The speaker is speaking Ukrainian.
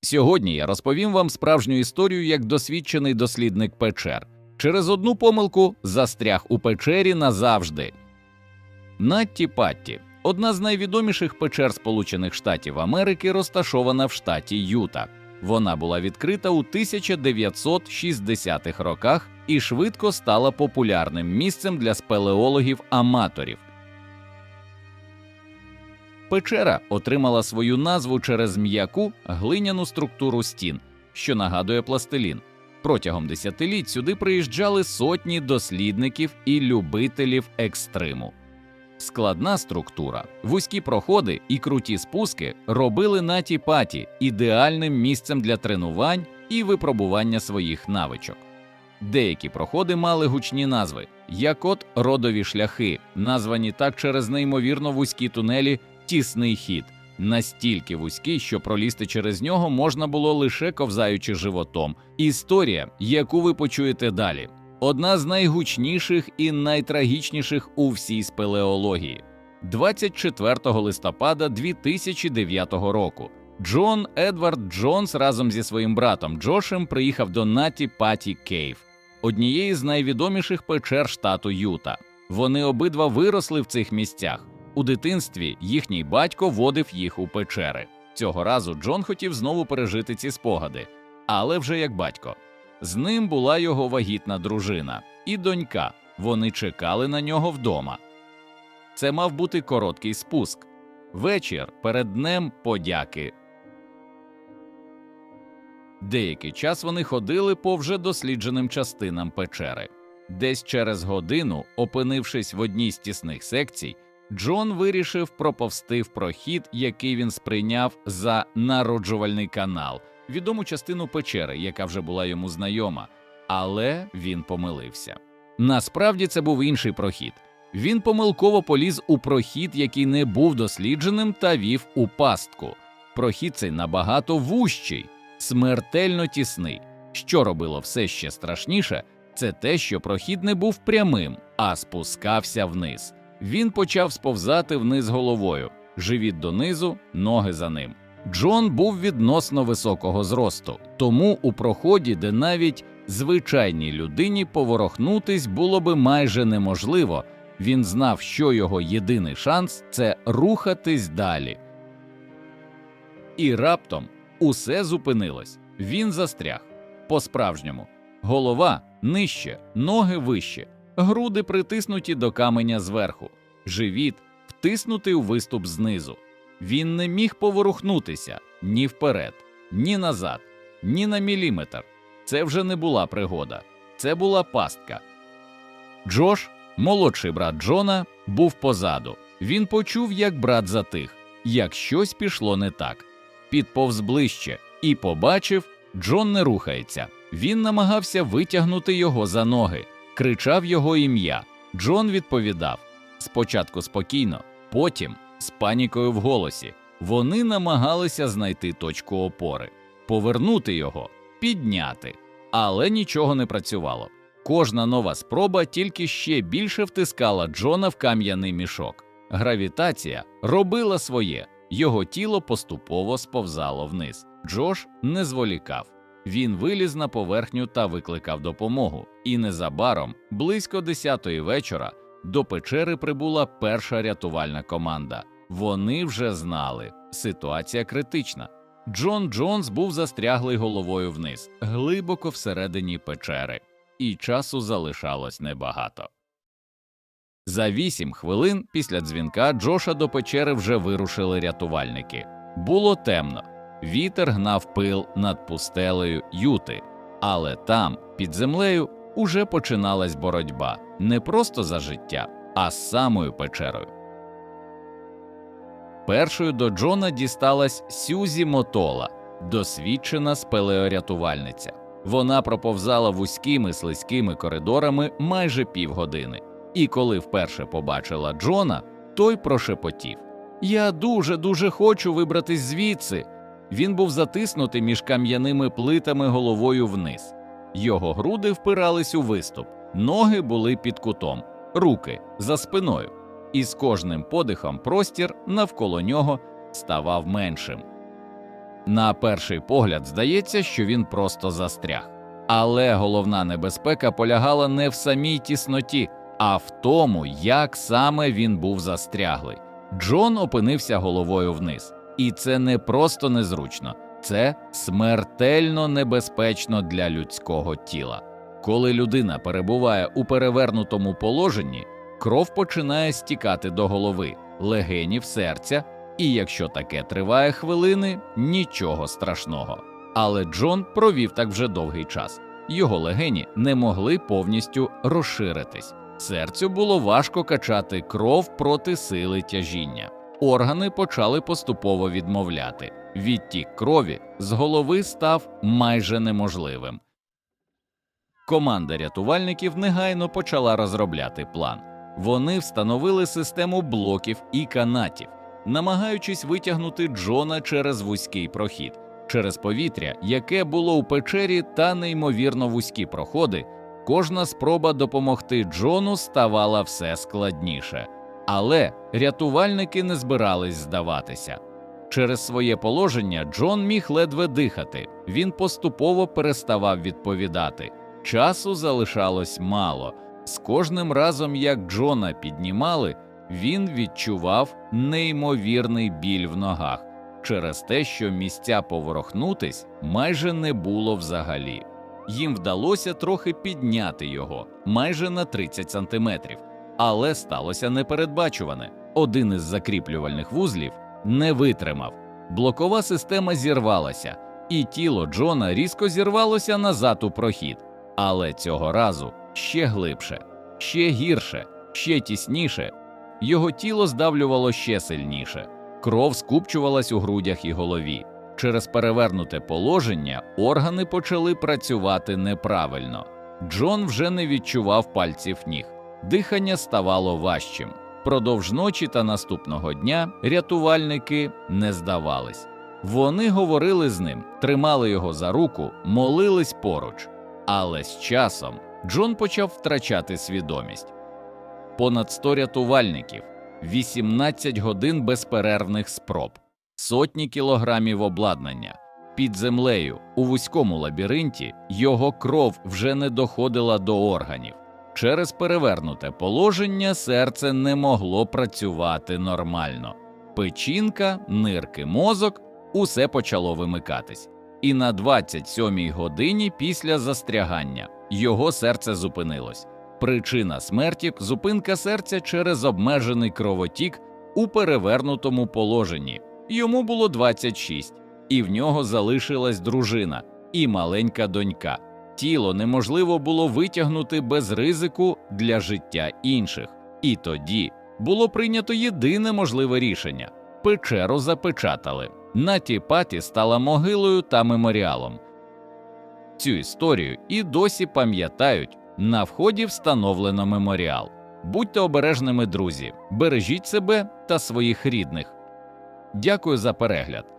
Сьогодні я розповім вам справжню історію як досвідчений дослідник печер. Через одну помилку застряг у печері назавжди. Натті Патті одна з найвідоміших печер Сполучених Штатів Америки, розташована в штаті Юта. Вона була відкрита у 1960-х роках і швидко стала популярним місцем для спелеологів-аматорів. Печера отримала свою назву через м'яку глиняну структуру стін, що нагадує пластилін. Протягом десятиліть сюди приїжджали сотні дослідників і любителів екстриму. Складна структура, вузькі проходи і круті спуски робили наті паті ідеальним місцем для тренувань і випробування своїх навичок. Деякі проходи мали гучні назви, як от родові шляхи, названі так через неймовірно вузькі тунелі тісний хід, настільки вузький, що пролізти через нього можна було лише ковзаючи животом. Історія, яку ви почуєте далі, одна з найгучніших і найтрагічніших у всій спелеології. 24 листопада 2009 року Джон Едвард Джонс разом зі своїм братом Джошем приїхав до Наті Паті Кейв, однієї з найвідоміших печер штату Юта. Вони обидва виросли в цих місцях. У дитинстві їхній батько водив їх у печери. Цього разу Джон хотів знову пережити ці спогади, але вже як батько. З ним була його вагітна дружина і донька. Вони чекали на нього вдома. Це мав бути короткий спуск. Вечір перед днем подяки. Деякий час вони ходили по вже дослідженим частинам печери. Десь через годину, опинившись в одній з тісних секцій, Джон вирішив проповсти в прохід, який він сприйняв за народжувальний канал, відому частину печери, яка вже була йому знайома, але він помилився. Насправді це був інший прохід. Він помилково поліз у прохід, який не був дослідженим, та вів у пастку. Прохід цей набагато вущий, смертельно тісний. Що робило все ще страшніше, це те, що прохід не був прямим, а спускався вниз. Він почав сповзати вниз головою, живіт донизу, ноги за ним. Джон був відносно високого зросту, тому у проході, де навіть звичайній людині поворохнутись було би майже неможливо, він знав, що його єдиний шанс це рухатись далі. І раптом усе зупинилось. Він застряг по-справжньому. Голова нижче, ноги вище, груди притиснуті до каменя зверху, живіт втиснутий у виступ знизу. Він не міг поворухнутися ні вперед, ні назад, ні на міліметр. Це вже не була пригода, це була пастка. Джош, молодший брат Джона, був позаду. Він почув, як брат затих, як щось пішло не так. Підповз ближче і побачив, Джон не рухається. Він намагався витягнути його за ноги, кричав його ім'я. Джон відповідав спочатку спокійно, потім з панікою в голосі. Вони намагалися знайти точку опори, повернути його, підняти, але нічого не працювало. Кожна нова спроба тільки ще більше втискала Джона в кам'яний мішок. Гравітація робила своє, його тіло поступово сповзало вниз. Джош не зволікав. Він виліз на поверхню та викликав допомогу. І незабаром, близько десятої вечора, до печери прибула перша рятувальна команда. Вони вже знали, ситуація критична. Джон Джонс був застряглий головою вниз, глибоко всередині печери, і часу залишалось небагато. За вісім хвилин після дзвінка Джоша до печери вже вирушили рятувальники. Було темно, вітер гнав пил над пустелею Юти, але там, під землею, уже починалась боротьба не просто за життя, а з самою печерою. Першою до Джона дісталась Сюзі Мотола, досвідчена спелеорятувальниця. Вона проповзала вузькими слизькими коридорами майже півгодини, і коли вперше побачила Джона, той прошепотів: Я дуже дуже хочу вибратись звідси. Він був затиснутий між кам'яними плитами головою вниз. Його груди впирались у виступ, ноги були під кутом, руки за спиною, і з кожним подихом простір навколо нього ставав меншим. На перший погляд здається, що він просто застряг. Але головна небезпека полягала не в самій тісноті, а в тому, як саме він був застряглий. Джон опинився головою вниз, і це не просто незручно, це смертельно небезпечно для людського тіла. Коли людина перебуває у перевернутому положенні, кров починає стікати до голови, легенів, серця, і якщо таке триває хвилини, нічого страшного. Але Джон провів так вже довгий час. Його легені не могли повністю розширитись. Серцю було важко качати кров проти сили тяжіння. Органи почали поступово відмовляти. Відтік крові з голови став майже неможливим. Команда рятувальників негайно почала розробляти план. Вони встановили систему блоків і канатів, намагаючись витягнути Джона через вузький прохід, через повітря, яке було у печері, та неймовірно вузькі проходи. Кожна спроба допомогти Джону ставала все складніше. Але рятувальники не збирались здаватися. Через своє положення Джон міг ледве дихати, він поступово переставав відповідати. Часу залишалось мало. З кожним разом, як Джона піднімали, він відчував неймовірний біль в ногах через те, що місця поворохнутись майже не було взагалі. Їм вдалося трохи підняти його майже на 30 сантиметрів, але сталося непередбачуване. Один із закріплювальних вузлів не витримав. Блокова система зірвалася, і тіло Джона різко зірвалося назад у прохід. Але цього разу ще глибше, ще гірше, ще тісніше. Його тіло здавлювало ще сильніше. Кров скупчувалась у грудях і голові. Через перевернуте положення органи почали працювати неправильно. Джон вже не відчував пальців ніг, дихання ставало важчим. Продовж ночі та наступного дня рятувальники не здавались. Вони говорили з ним, тримали його за руку, молились поруч. Але з часом Джон почав втрачати свідомість. Понад 100 рятувальників, 18 годин безперервних спроб, сотні кілограмів обладнання. Під землею у вузькому лабіринті його кров вже не доходила до органів. Через перевернуте положення серце не могло працювати нормально. Печінка, нирки, мозок усе почало вимикатись. І на 27-й годині після застрягання його серце зупинилось. Причина смерті зупинка серця через обмежений кровотік у перевернутому положенні. Йому було 26, і в нього залишилась дружина і маленька донька. Тіло неможливо було витягнути без ризику для життя інших. І тоді було прийнято єдине можливе рішення печеру запечатали. Наті Паті стала могилою та меморіалом. Цю історію і досі пам'ятають на вході встановлено меморіал. Будьте обережними, друзі, бережіть себе та своїх рідних. Дякую за перегляд.